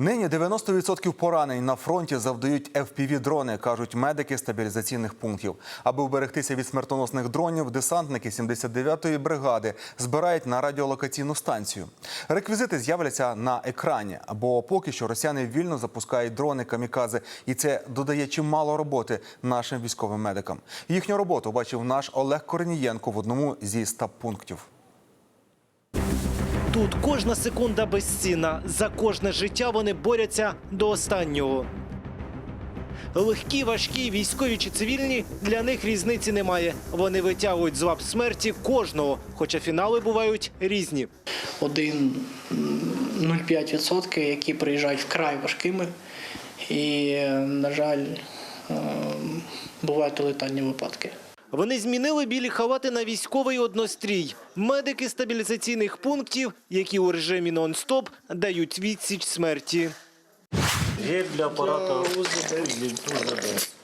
Нині 90% поранень на фронті завдають FPV-дрони, кажуть медики стабілізаційних пунктів. Аби вберегтися від смертоносних дронів, десантники 79-ї бригади збирають на радіолокаційну станцію. Реквізити з'являться на екрані, бо поки що росіяни вільно запускають дрони камікадзе, і це додає чимало роботи нашим військовим медикам. Їхню роботу бачив наш Олег Корнієнко в одному зі стаб пунктів. Тут кожна секунда безцінна. За кожне життя вони борються до останнього. Легкі, важкі, військові чи цивільні для них різниці немає. Вони витягують з лап смерті кожного, хоча фінали бувають різні. 1,05%, які приїжджають вкрай важкими. І, на жаль, е, бувають летальні випадки. Вони змінили білі халати на військовий однострій. Медики стабілізаційних пунктів, які у режимі нон-стоп дають відсіч смерті. Гель для апарата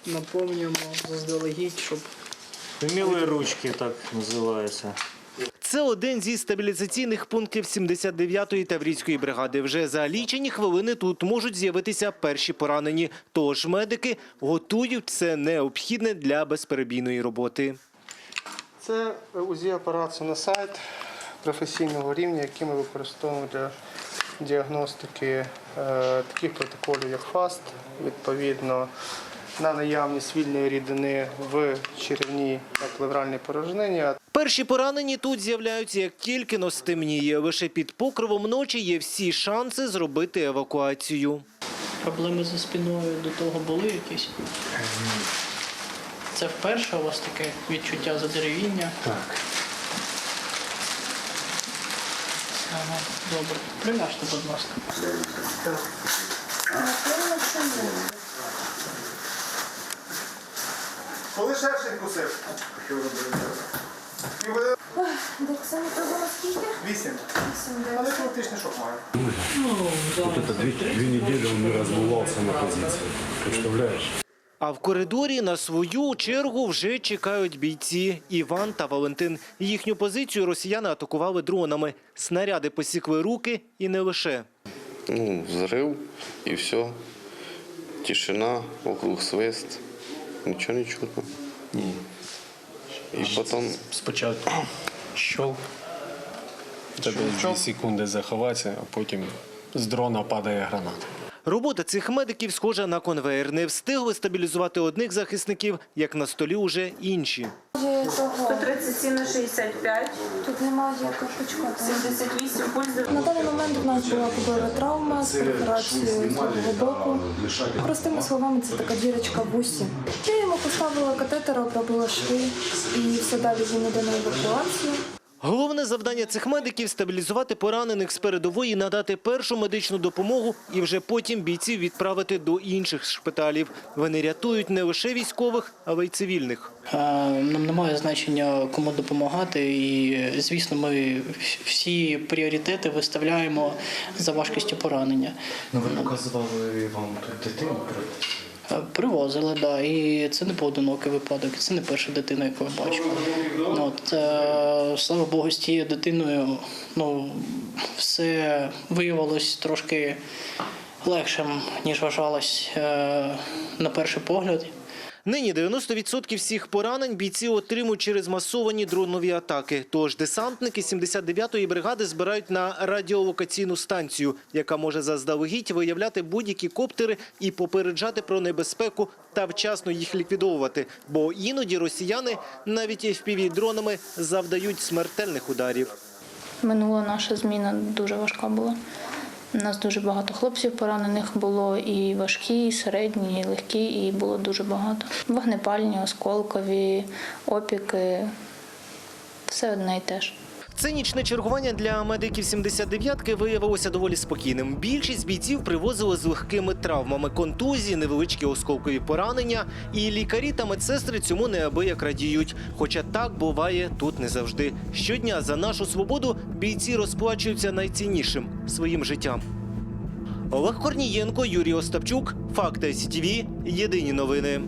Наповнюємо заздалегідь, щоб Умілої ручки, так називається. Це один зі стабілізаційних пунктів 79-ї таврійської бригади. Вже за лічені хвилини тут можуть з'явитися перші поранені. Тож медики готують все необхідне для безперебійної роботи. Це УЗІ-апарат сайт професійного рівня, який ми використовуємо для діагностики е, таких протоколів, як ФАСТ, відповідно на наявність вільної рідини в черевній та плевральній порожнині. Перші поранені тут з'являються, як тільки но стемніє. Лише під покровом ночі є всі шанси зробити евакуацію. проблеми зі спиною до того були якісь. Це вперше у вас таке відчуття задеревіння? Так. Ага, добре. Приляжте, будь ласка. Коли шершень кусив? Дексаметазона скільки? Вісім. Вісім, Але критичний шок має. Это две, две недели он не размывался на позиции. Представляешь? А в коридорі на свою чергу вже чекають бійці Іван та Валентин. Їхню позицію росіяни атакували дронами. Снаряди посікли руки і не лише. Ну, взрыв и все. Тишина, вокруг свист. Ничего не чутно. І потом Спочатку щелк. Тебе дві секунди заховатися, а потім з дрона падає граната. Робота цих медиків схожа на конвейер. Не встигли стабілізувати одних захисників, як на столі уже інші. Є 137 на 65, Тут немає як почекати. 78 пульс. На даний момент у нас була побила травма з перфорацією з правого боку. Простими словами, це така дірочка в усі. Я йому поставила катетер, обробила шви і все далі він іде на евакуацію. Головне завдання цих медиків стабілізувати поранених з передової, надати першу медичну допомогу і вже потім бійців відправити до інших шпиталів. Вони рятують не лише військових, але й цивільних. Нам немає значення кому допомагати, і звісно, ми всі пріоритети виставляємо за важкістю поранення. Ну, ви показували вам тут дитину. Е, Привозили, да, і це не поодинокий випадок, це не перша дитина, яку я бачу. От, е, слава Богу, з тією дитиною ну, все виявилось трошки легшим, ніж вважалось е, на перший погляд. Нині 90% всіх поранень бійці отримують через масовані дронові атаки. Тож десантники 79-ї бригади збирають на радіолокаційну станцію, яка може заздалегідь виявляти будь-які коптери і попереджати про небезпеку та вчасно їх ліквідовувати. Бо іноді росіяни навіть FPV-дронами завдають смертельних ударів. Минула наша зміна дуже важка була. У нас дуже багато хлопців поранених було і важкі, і середні, і легкі, і було дуже багато. Вогнепальні, осколкові, опіки, все одне і те ж. Це нічне чергування для медиків 79-ки виявилося доволі спокійним. Більшість бійців привозили з легкими травмами, контузії, невеличкі осколкові поранення. І лікарі та медсестри цьому неабияк радіють. Хоча так буває тут не завжди. Щодня за нашу свободу бійці розплачуються найціннішим своїм життям. Олег Корнієнко, Юрій Остапчук, Факти СІТВ. Єдині новини.